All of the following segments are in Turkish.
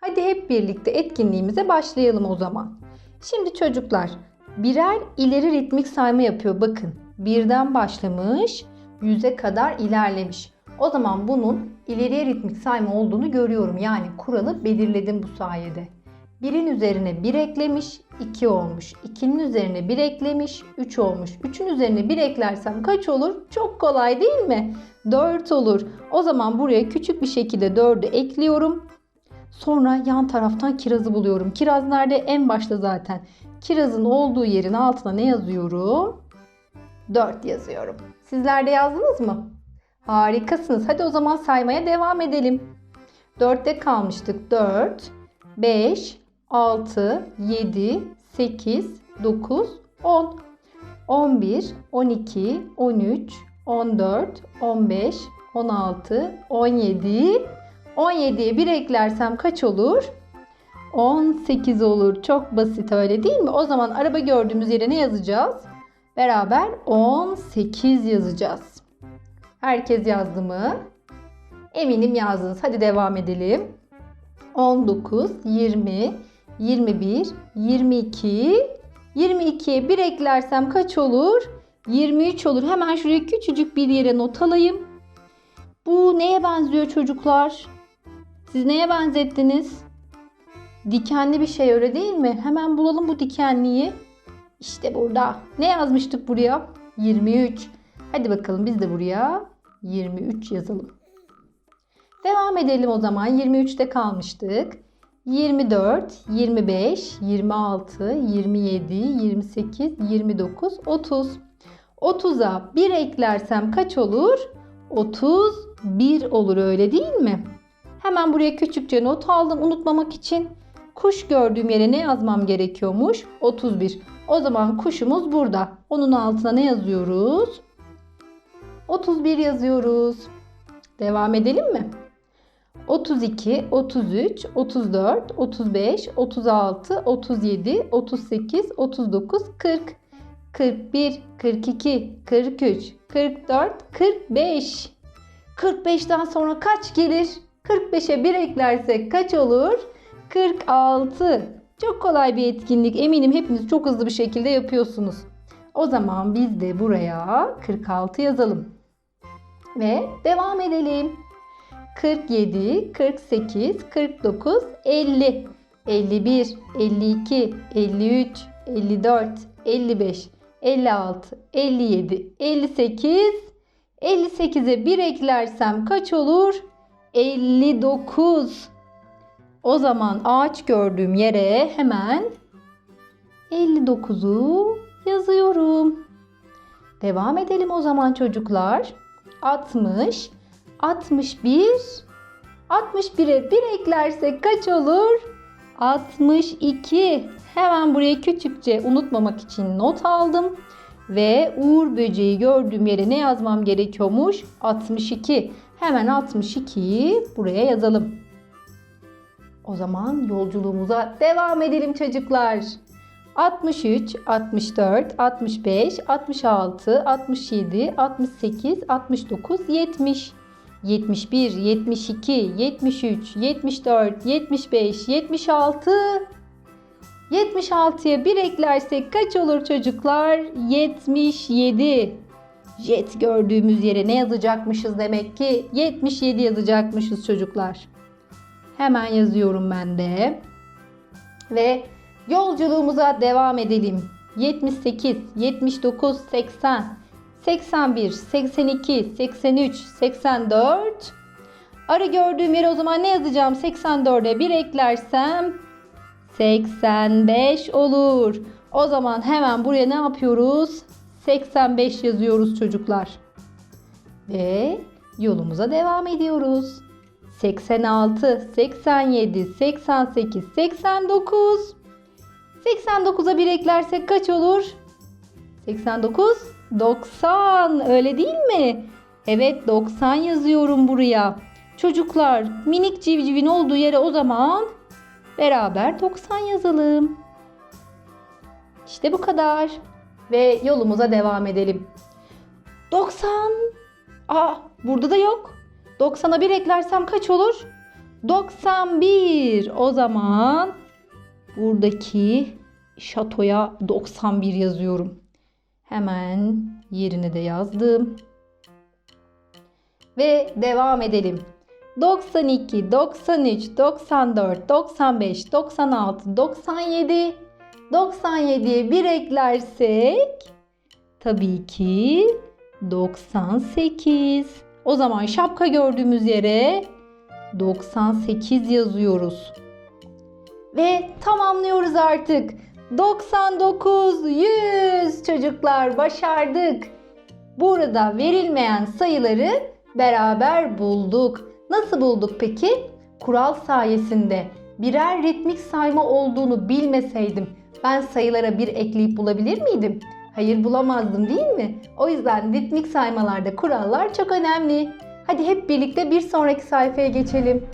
Hadi hep birlikte etkinliğimize başlayalım o zaman. Şimdi çocuklar birer ileri ritmik sayma yapıyor. Bakın birden başlamış, yüze kadar ilerlemiş. O zaman bunun ileriye ritmik sayma olduğunu görüyorum. Yani kuralı belirledim bu sayede. Birin üzerine 1 eklemiş, 2 olmuş. 2'nin üzerine 1 eklemiş, 3 olmuş. 3'ün üzerine 1 eklersem kaç olur? Çok kolay değil mi? 4 olur. O zaman buraya küçük bir şekilde 4'ü ekliyorum. Sonra yan taraftan kirazı buluyorum. Kiraz nerede? En başta zaten. Kirazın olduğu yerin altına ne yazıyorum? 4 yazıyorum. Sizler de yazdınız mı? Harikasınız. Hadi o zaman saymaya devam edelim. 4'te kalmıştık. 4, 5, 6, 7, 8, 9, 10. 11, 12, 13, 14, 15, 16, 17, 17'ye 1 eklersem kaç olur? 18 olur. Çok basit öyle değil mi? O zaman araba gördüğümüz yere ne yazacağız? Beraber 18 yazacağız. Herkes yazdı mı? Eminim yazdınız. Hadi devam edelim. 19, 20, 21, 22, 22'ye 1 eklersem kaç olur? 23 olur. Hemen şuraya küçücük bir yere not alayım. Bu neye benziyor çocuklar? Siz neye benzettiniz? Dikenli bir şey öyle değil mi? Hemen bulalım bu dikenliyi. İşte burada. Ne yazmıştık buraya? 23. Hadi bakalım biz de buraya 23 yazalım. Devam edelim o zaman. 23'te kalmıştık. 24, 25, 26, 27, 28, 29, 30. 30'a 1 eklersem kaç olur? 31 olur öyle değil mi? Hemen buraya küçükçe not aldım unutmamak için. Kuş gördüğüm yere ne yazmam gerekiyormuş? 31. O zaman kuşumuz burada. Onun altına ne yazıyoruz? 31 yazıyoruz. Devam edelim mi? 32, 33, 34, 35, 36, 37, 38, 39, 40, 41, 42, 43, 44, 45. 45'ten sonra kaç gelir? 45'e 1 eklersek kaç olur? 46. Çok kolay bir etkinlik. Eminim hepiniz çok hızlı bir şekilde yapıyorsunuz. O zaman biz de buraya 46 yazalım. Ve devam edelim. 47, 48, 49, 50, 51, 52, 53, 54, 55, 56, 57, 58, 58'e 1 eklersem kaç olur? 59. O zaman ağaç gördüğüm yere hemen 59'u yazıyorum. Devam edelim o zaman çocuklar. 60, 61, 61'e 1 eklersek kaç olur? 62. Hemen buraya küçükçe unutmamak için not aldım. Ve uğur böceği gördüğüm yere ne yazmam gerekiyormuş? 62. Hemen 62'yi buraya yazalım. O zaman yolculuğumuza devam edelim çocuklar. 63, 64, 65, 66, 67, 68, 69, 70, 71, 72, 73, 74, 75, 76, 76'ya 1 eklersek kaç olur çocuklar? 77. Jet gördüğümüz yere ne yazacakmışız demek ki? 77 yazacakmışız çocuklar. Hemen yazıyorum ben de. Ve yolculuğumuza devam edelim. 78, 79, 80, 81, 82, 83, 84. Arı gördüğüm yere o zaman ne yazacağım? 84'e 1 eklersem 85 olur. O zaman hemen buraya ne yapıyoruz? 85 yazıyoruz çocuklar. Ve yolumuza devam ediyoruz. 86, 87, 88, 89. 89'a 1 eklersek kaç olur? 89, 90. Öyle değil mi? Evet 90 yazıyorum buraya. Çocuklar minik civcivin olduğu yere o zaman beraber 90 yazalım. İşte bu kadar. Ve yolumuza devam edelim. 90 Aa burada da yok. 90'a 1 eklersem kaç olur? 91. O zaman buradaki şatoya 91 yazıyorum. Hemen yerine de yazdım. Ve devam edelim. 92, 93, 94, 95, 96, 97. 97'ye 1 eklersek tabii ki 98. O zaman şapka gördüğümüz yere 98 yazıyoruz. Ve tamamlıyoruz artık. 99, 100 çocuklar başardık. Burada verilmeyen sayıları beraber bulduk. Nasıl bulduk peki? Kural sayesinde birer ritmik sayma olduğunu bilmeseydim ben sayılara bir ekleyip bulabilir miydim? Hayır bulamazdım değil mi? O yüzden ritmik saymalarda kurallar çok önemli. Hadi hep birlikte bir sonraki sayfaya geçelim.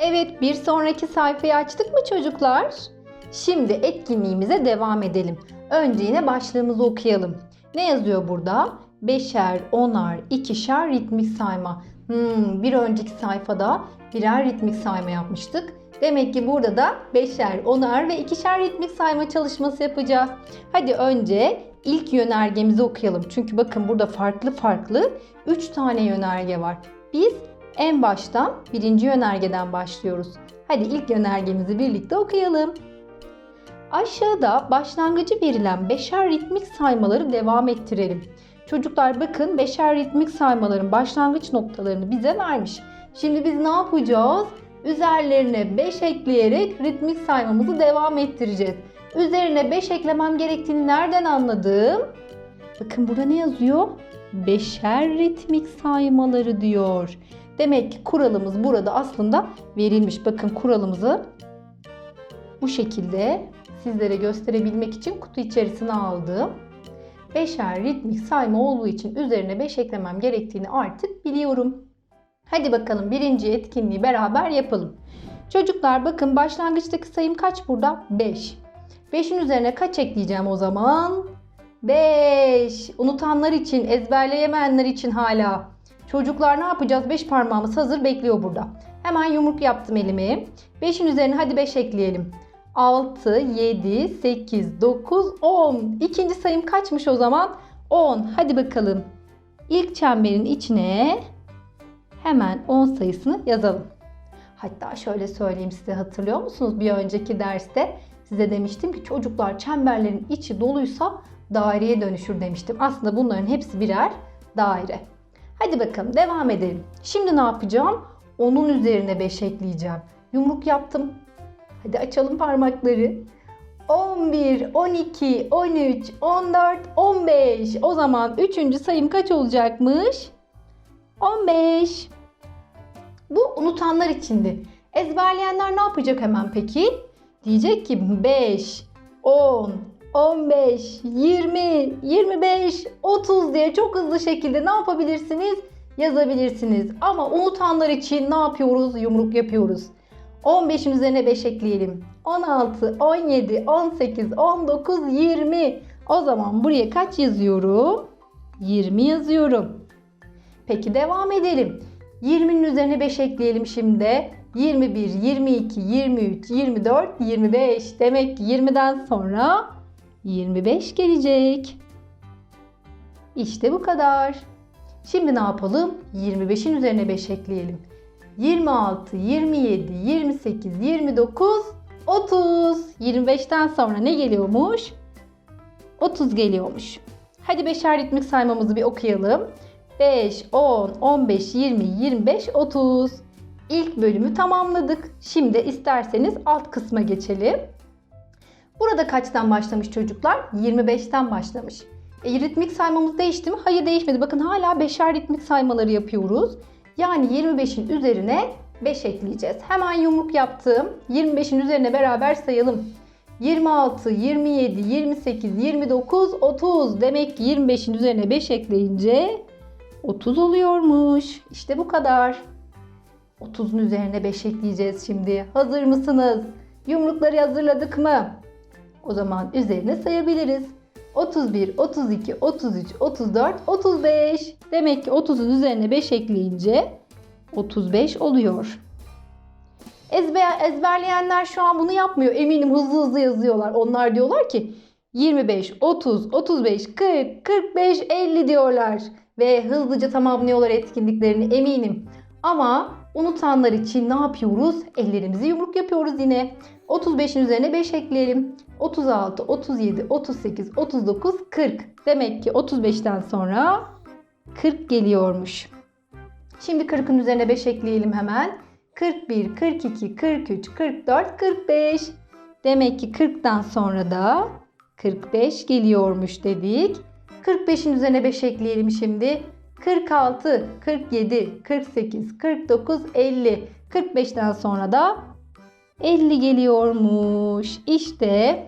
Evet bir sonraki sayfayı açtık mı çocuklar? Şimdi etkinliğimize devam edelim. Önce yine başlığımızı okuyalım. Ne yazıyor burada? Beşer, onar, ikişer ritmik sayma. Hmm, bir önceki sayfada birer ritmik sayma yapmıştık. Demek ki burada da beşer, onar ve ikişer ritmik sayma çalışması yapacağız. Hadi önce ilk yönergemizi okuyalım. Çünkü bakın burada farklı farklı 3 tane yönerge var. Biz en baştan birinci yönergeden başlıyoruz. Hadi ilk yönergemizi birlikte okuyalım. Aşağıda başlangıcı verilen beşer ritmik saymaları devam ettirelim. Çocuklar bakın beşer ritmik saymaların başlangıç noktalarını bize vermiş. Şimdi biz ne yapacağız? Üzerlerine 5 ekleyerek ritmik saymamızı devam ettireceğiz. Üzerine 5 eklemem gerektiğini nereden anladım? Bakın burada ne yazıyor? Beşer ritmik saymaları diyor. Demek ki kuralımız burada aslında verilmiş. Bakın kuralımızı bu şekilde sizlere gösterebilmek için kutu içerisine aldım. Beşer ritmik sayma olduğu için üzerine 5 eklemem gerektiğini artık biliyorum. Hadi bakalım birinci etkinliği beraber yapalım. Çocuklar bakın başlangıçtaki sayım kaç burada? 5. 5'in üzerine kaç ekleyeceğim o zaman? 5. Unutanlar için, ezberleyemeyenler için hala. Çocuklar ne yapacağız? 5 parmağımız hazır bekliyor burada. Hemen yumruk yaptım elimi. 5'in üzerine hadi 5 ekleyelim. 6, 7, 8, 9, 10. İkinci sayım kaçmış o zaman? 10. Hadi bakalım. İlk çemberin içine hemen 10 sayısını yazalım. Hatta şöyle söyleyeyim size hatırlıyor musunuz? Bir önceki derste size demiştim ki çocuklar çemberlerin içi doluysa daireye dönüşür demiştim. Aslında bunların hepsi birer daire. Hadi bakalım devam edelim. Şimdi ne yapacağım? Onun üzerine 5 ekleyeceğim. Yumruk yaptım. Hadi açalım parmakları. 11, 12, 13, 14, 15. O zaman üçüncü sayım kaç olacakmış? 15. Bu unutanlar içindi. Ezberleyenler ne yapacak hemen peki? Diyecek ki 5, 10, 15, 20, 25, 30 diye çok hızlı şekilde ne yapabilirsiniz? Yazabilirsiniz. Ama unutanlar için ne yapıyoruz? Yumruk yapıyoruz. 15'in üzerine 5 ekleyelim. 16, 17, 18, 19, 20. O zaman buraya kaç yazıyorum? 20 yazıyorum. Peki devam edelim. 20'nin üzerine 5 ekleyelim şimdi. 21, 22, 23, 24, 25. Demek ki 20'den sonra 25 gelecek. İşte bu kadar. Şimdi ne yapalım? 25'in üzerine 5 ekleyelim. 26, 27, 28, 29, 30. 25'ten sonra ne geliyormuş? 30 geliyormuş. Hadi beşer ritmik saymamızı bir okuyalım. 5, 10, 15, 20, 25, 30. İlk bölümü tamamladık. Şimdi isterseniz alt kısma geçelim. Burada kaçtan başlamış çocuklar? 25'ten başlamış. E, ritmik saymamız değişti mi? Hayır değişmedi. Bakın hala beşer ritmik saymaları yapıyoruz. Yani 25'in üzerine 5 ekleyeceğiz. Hemen yumruk yaptım. 25'in üzerine beraber sayalım. 26, 27, 28, 29, 30. Demek ki 25'in üzerine 5 ekleyince 30 oluyormuş. İşte bu kadar. 30'un üzerine 5 ekleyeceğiz şimdi. Hazır mısınız? Yumrukları hazırladık mı? O zaman üzerine sayabiliriz. 31, 32, 33, 34, 35. Demek ki 30'un üzerine 5 ekleyince 35 oluyor. Ezber, ezberleyenler şu an bunu yapmıyor. Eminim hızlı hızlı yazıyorlar. Onlar diyorlar ki 25, 30, 35, 40, 45, 50 diyorlar. Ve hızlıca tamamlıyorlar etkinliklerini eminim. Ama unutanlar için ne yapıyoruz? Ellerimizi yumruk yapıyoruz yine. 35'in üzerine 5 ekleyelim. 36, 37, 38, 39, 40. Demek ki 35'ten sonra 40 geliyormuş. Şimdi 40'ın üzerine 5 ekleyelim hemen. 41, 42, 43, 44, 45. Demek ki 40'tan sonra da 45 geliyormuş dedik. 45'in üzerine 5 ekleyelim şimdi. 46, 47, 48, 49, 50. 45'ten sonra da 50 geliyormuş. İşte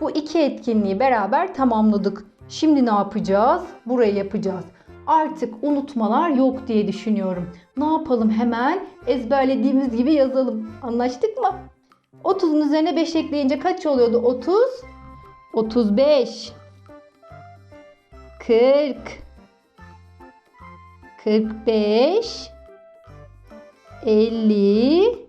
bu iki etkinliği beraber tamamladık. Şimdi ne yapacağız? Burayı yapacağız. Artık unutmalar yok diye düşünüyorum. Ne yapalım hemen ezberlediğimiz gibi yazalım. Anlaştık mı? 30'un üzerine 5 ekleyince kaç oluyordu? 30 35 40 45 50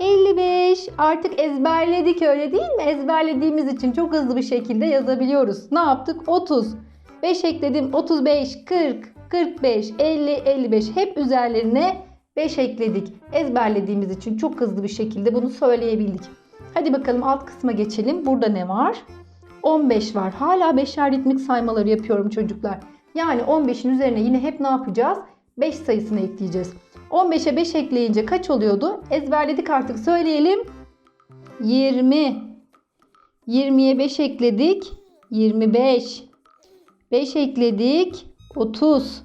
55 artık ezberledik öyle değil mi? Ezberlediğimiz için çok hızlı bir şekilde yazabiliyoruz. Ne yaptık? 30 5 ekledim 35 40 45 50 55 hep üzerlerine 5 ekledik. Ezberlediğimiz için çok hızlı bir şekilde bunu söyleyebildik. Hadi bakalım alt kısma geçelim. Burada ne var? 15 var. Hala beşer ritmik saymaları yapıyorum çocuklar. Yani 15'in üzerine yine hep ne yapacağız? 5 sayısını ekleyeceğiz. 15'e 5 ekleyince kaç oluyordu? Ezberledik artık söyleyelim. 20. 20'ye 5 ekledik. 25. 5 ekledik. 30.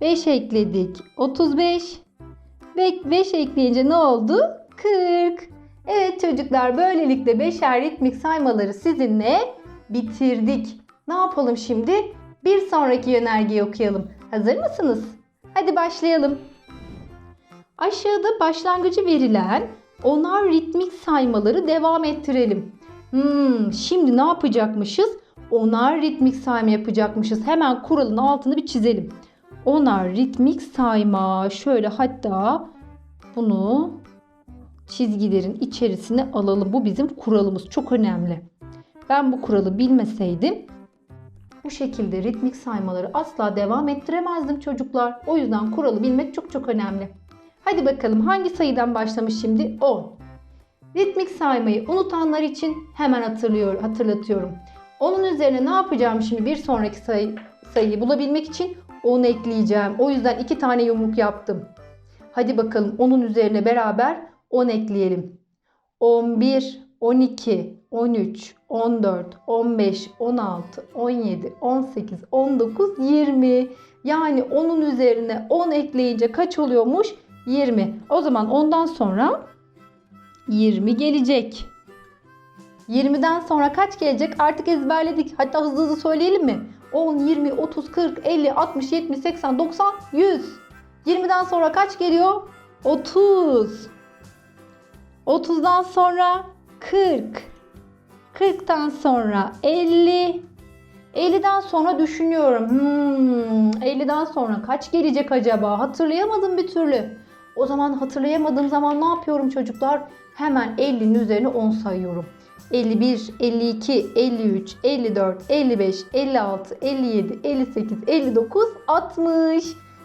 5 ekledik. 35. Ve 5 ekleyince ne oldu? 40. Evet çocuklar böylelikle beşer ritmik saymaları sizinle bitirdik. Ne yapalım şimdi? Bir sonraki yönergeyi okuyalım. Hazır mısınız? Hadi başlayalım. Aşağıda başlangıcı verilen onar ritmik saymaları devam ettirelim. Hmm, şimdi ne yapacakmışız? Onar ritmik sayma yapacakmışız. Hemen kuralın altını bir çizelim. Onar ritmik sayma. Şöyle hatta bunu çizgilerin içerisine alalım. Bu bizim kuralımız. Çok önemli. Ben bu kuralı bilmeseydim bu şekilde ritmik saymaları asla devam ettiremezdim çocuklar. O yüzden kuralı bilmek çok çok önemli. Hadi bakalım hangi sayıdan başlamış şimdi? 10. Ritmik saymayı unutanlar için hemen hatırlıyor, hatırlatıyorum. Onun üzerine ne yapacağım şimdi bir sonraki sayı, sayıyı bulabilmek için 10 ekleyeceğim. O yüzden iki tane yumruk yaptım. Hadi bakalım onun üzerine beraber 10 ekleyelim. 11, 12, 13, 14, 15, 16, 17, 18, 19, 20. Yani onun üzerine 10 ekleyince kaç oluyormuş? 20. O zaman ondan sonra 20 gelecek. 20'den sonra kaç gelecek? Artık ezberledik. Hatta hızlı hızlı söyleyelim mi? 10, 20, 30, 40, 50, 60, 70, 80, 90, 100. 20'den sonra kaç geliyor? 30. 30'dan sonra 40. 40'tan sonra 50. 50'den sonra düşünüyorum. Hmm, 50'den sonra kaç gelecek acaba? Hatırlayamadım bir türlü. O zaman hatırlayamadığım zaman ne yapıyorum çocuklar? Hemen 50'nin üzerine 10 sayıyorum. 51, 52, 53, 54, 55, 56, 57, 58, 59, 60.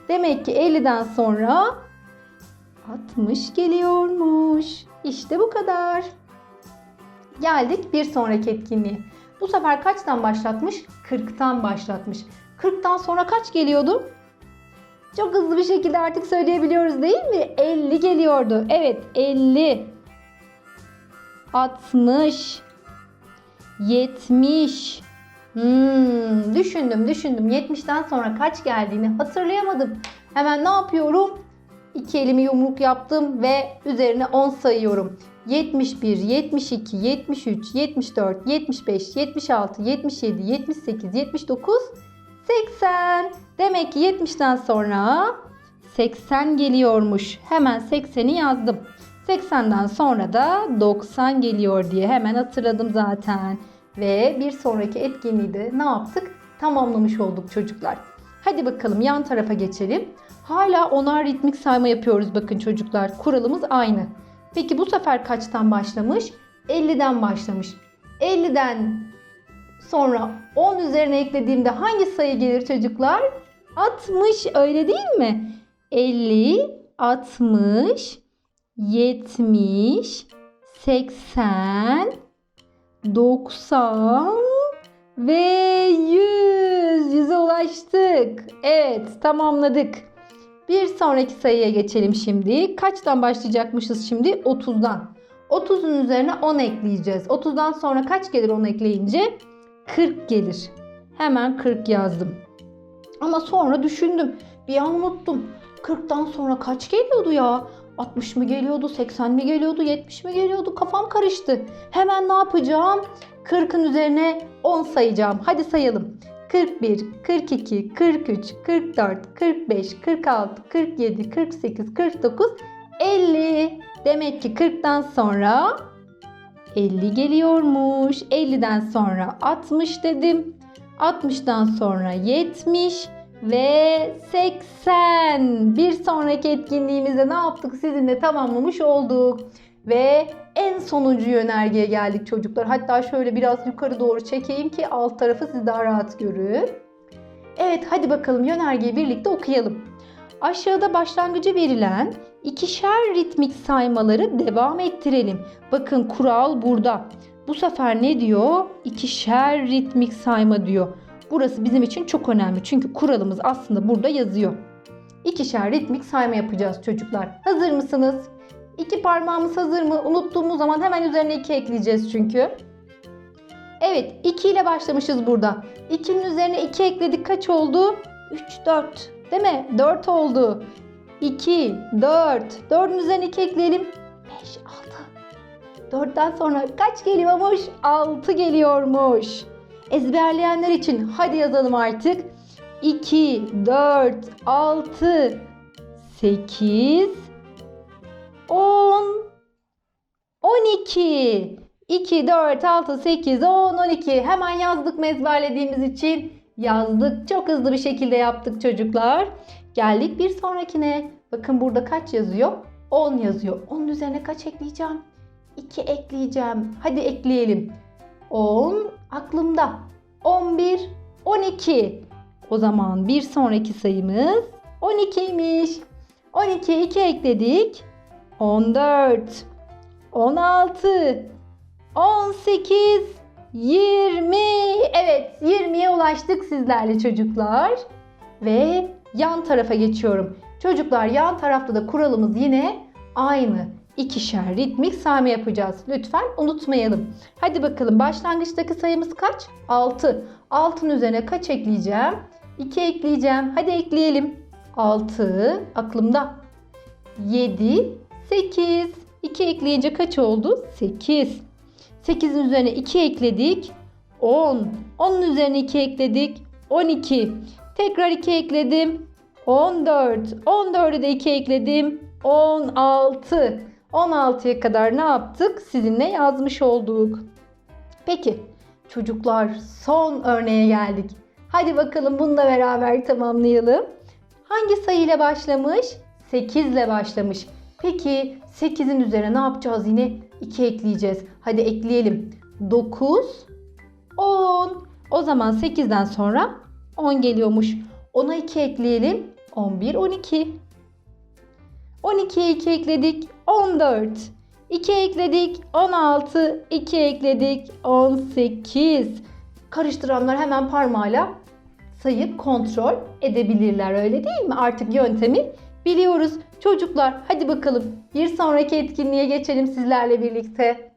Demek ki 50'den sonra 60 geliyormuş. İşte bu kadar. Geldik bir sonraki etkinliğe. Bu sefer kaçtan başlatmış? 40'tan başlatmış. 40'tan sonra kaç geliyordu? Çok hızlı bir şekilde artık söyleyebiliyoruz değil mi? 50 geliyordu. Evet 50. 60. 70. Hmm, düşündüm düşündüm. 70'ten sonra kaç geldiğini hatırlayamadım. Hemen ne yapıyorum? İki elimi yumruk yaptım ve üzerine 10 sayıyorum. 71, 72, 73, 74, 75, 76, 77, 78, 79, 80. Demek ki 70'ten sonra 80 geliyormuş. Hemen 80'i yazdım. 80'den sonra da 90 geliyor diye hemen hatırladım zaten. Ve bir sonraki etkinliği de ne yaptık? Tamamlamış olduk çocuklar. Hadi bakalım yan tarafa geçelim. Hala onar ritmik sayma yapıyoruz bakın çocuklar. Kuralımız aynı. Peki bu sefer kaçtan başlamış? 50'den başlamış. 50'den sonra 10 üzerine eklediğimde hangi sayı gelir çocuklar? 60 öyle değil mi? 50, 60, 70, 80, 90 ve 100. 100'e ulaştık. Evet tamamladık. Bir sonraki sayıya geçelim şimdi. Kaçtan başlayacakmışız şimdi? 30'dan. 30'un üzerine 10 ekleyeceğiz. 30'dan sonra kaç gelir 10 ekleyince? 40 gelir. Hemen 40 yazdım. Ama sonra düşündüm. Bir an unuttum. 40'tan sonra kaç geliyordu ya? 60 mı geliyordu, 80 mi geliyordu, 70 mi geliyordu? Kafam karıştı. Hemen ne yapacağım? 40'ın üzerine 10 sayacağım. Hadi sayalım. 41, 42, 43, 44, 45, 46, 47, 48, 49, 50. Demek ki 40'tan sonra 50 geliyormuş. 50'den sonra 60 dedim. 60'dan sonra 70 ve 80. Bir sonraki etkinliğimizde ne yaptık? Sizinle tamamlamış olduk. Ve en sonuncu yönergeye geldik çocuklar. Hatta şöyle biraz yukarı doğru çekeyim ki alt tarafı siz daha rahat görün. Evet hadi bakalım yönergeyi birlikte okuyalım. Aşağıda başlangıcı verilen ikişer ritmik saymaları devam ettirelim. Bakın kural burada. Bu sefer ne diyor? İkişer ritmik sayma diyor. Burası bizim için çok önemli. Çünkü kuralımız aslında burada yazıyor. İkişer ritmik sayma yapacağız çocuklar. Hazır mısınız? İki parmağımız hazır mı? Unuttuğumuz zaman hemen üzerine iki ekleyeceğiz çünkü. Evet 2 ile başlamışız burada. 2'nin üzerine 2 ekledik kaç oldu? 3, 4 değil mi? 4 oldu. 2, 4. 4'ün üzerine 2 ekleyelim. 5, 6. 4'ten sonra kaç geliyormuş? 6 geliyormuş. Ezberleyenler için hadi yazalım artık. 2, 4, 6, 8, 10, 12. 2, 4, 6, 8, 10, 12. Hemen yazdık mı ezberlediğimiz için? Yazdık. Çok hızlı bir şekilde yaptık çocuklar. Geldik bir sonrakine. Bakın burada kaç yazıyor? 10 yazıyor. Onun üzerine kaç ekleyeceğim? 2 ekleyeceğim. Hadi ekleyelim. 10 aklımda. 11, 12. O zaman bir sonraki sayımız 12'ymiş. 12'ye 2 ekledik. 14, 16, 18, 20. Evet 20'ye ulaştık sizlerle çocuklar. Ve yan tarafa geçiyorum. Çocuklar yan tarafta da kuralımız yine aynı. İkişer ritmik sayma yapacağız. Lütfen unutmayalım. Hadi bakalım başlangıçtaki sayımız kaç? 6. 6'nın üzerine kaç ekleyeceğim? 2 ekleyeceğim. Hadi ekleyelim. 6 aklımda. 7, 8. 2 ekleyince kaç oldu? 8. 8'in üzerine 2 ekledik. 10. 10'un üzerine 2 ekledik. 12. Tekrar 2 ekledim. 14. 14'e de 2 ekledim. 16. 16'ya kadar ne yaptık? Sizinle yazmış olduk. Peki çocuklar son örneğe geldik. Hadi bakalım bunu da beraber tamamlayalım. Hangi sayı ile başlamış? 8 ile başlamış. Peki 8'in üzerine ne yapacağız yine? 2 ekleyeceğiz. Hadi ekleyelim. 9, 10. O zaman 8'den sonra 10 geliyormuş. 10'a 2 ekleyelim. 11, 12. 12'ye 2 ekledik. 14. 2 ekledik. 16. 2 ekledik. 18. Karıştıranlar hemen parmağıyla sayıp kontrol edebilirler öyle değil mi? Artık yöntemi biliyoruz. Çocuklar hadi bakalım bir sonraki etkinliğe geçelim sizlerle birlikte.